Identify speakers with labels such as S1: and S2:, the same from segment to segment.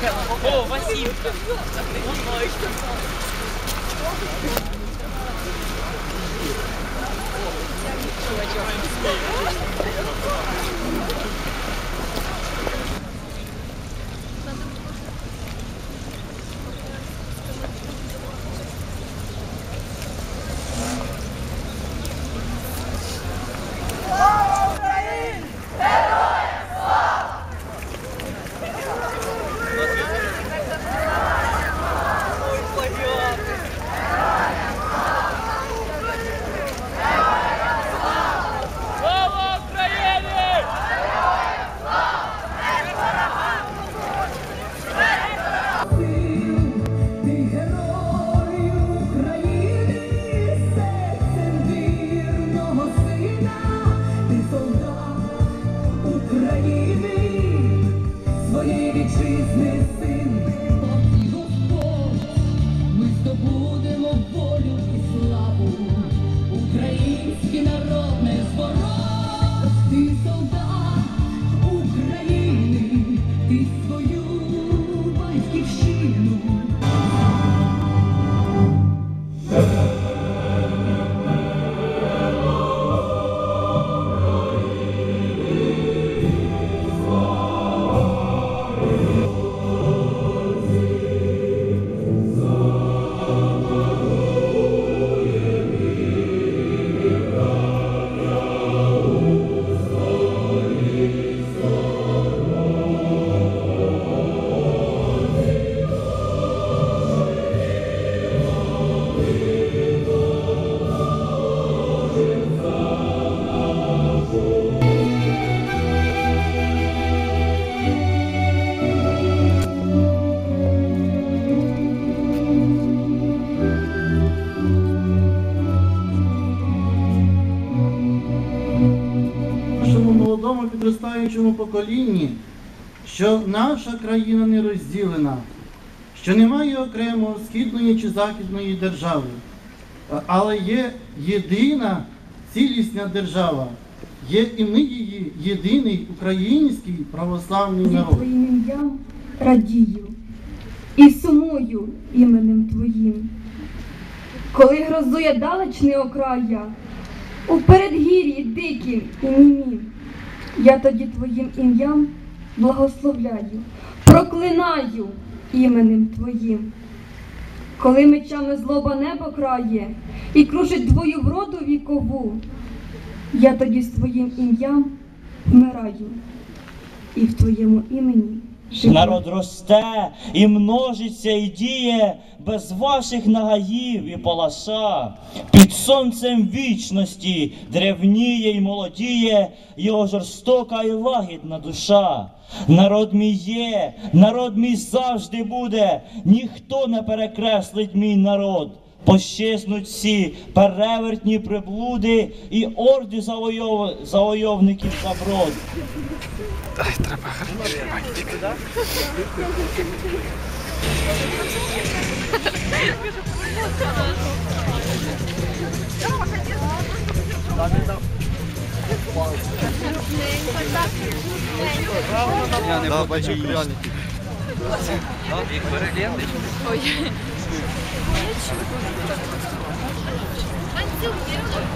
S1: Ô, vacilo! Não nós, pessoal!
S2: Нашому підростаючому поколінні, що наша країна не розділена, що немає окремо східної чи західної держави, але є єдина цілісна держава, є і ми її єдиний український православний народ.
S3: твоїм ім'ям радію і сумую іменем твоїм. Коли грозує далечний окрая, у передгір'ї дикім і німім, я тоді твоїм ім'ям благословляю, проклинаю іменем твоїм. Коли мечами злоба небо крає і кружить твою вроду вікову, я тоді з твоїм ім'ям вмираю і в твоєму імені.
S4: Народ росте і множиться, і діє без ваших нагаїв і палаша. Під сонцем вічності древніє й молодіє його жорстока і лагідна душа. Народ мій є, народ мій завжди буде, ніхто не перекреслить мій народ. Пощезнуть всі перевертні приблуди і орди завойов... завойовників заброд.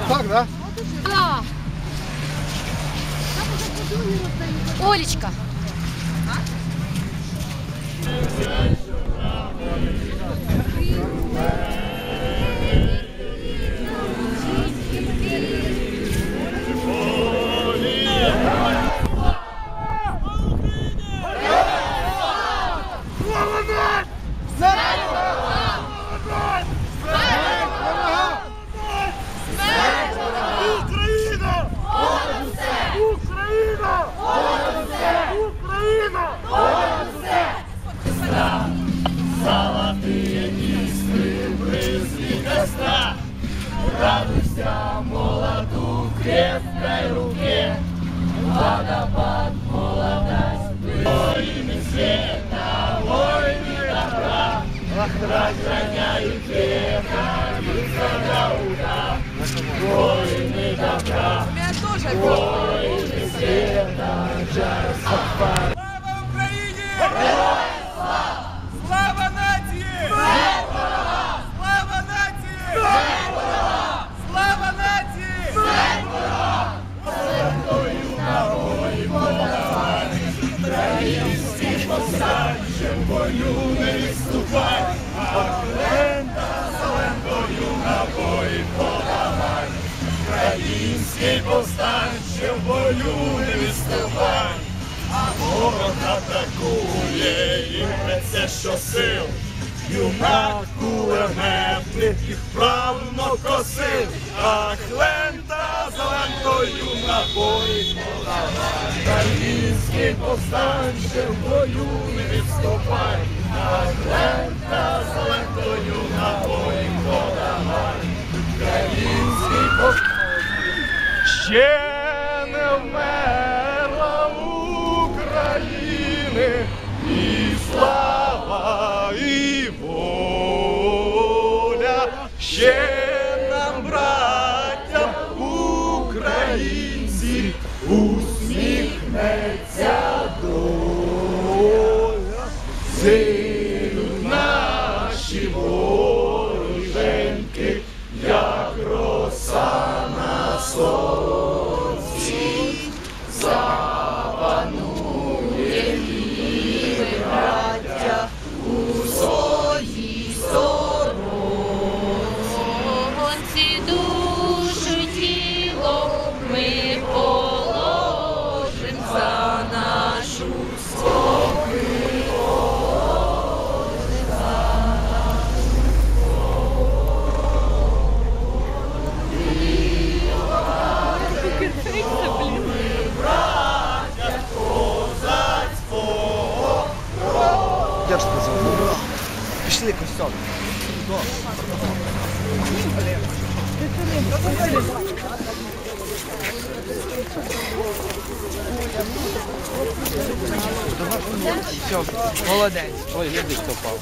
S5: Так, да? Да. Олечка.
S6: А? розганяють века, ліса ура, воїни добра, воїни світа, жар. Слава Україні!
S1: Слава нації! Слава нації! Слава нації! Бою не відступать! Лента зеленкою набої поламай, Український повстанче в бою не відступай, а ворог атакує і б'ється щосил, юнак кулеметник їх вправно косив, а лента зеленкою набої поламай, Український повстанче в бою не відступай. Ще не вмерла України і слава, і воля, ще нам, браття українці, усміхнеться доля, зилють наші вороженьки, як роса на сонці,
S7: Костюм. Все, молодець. Ой, гляди, хто впав.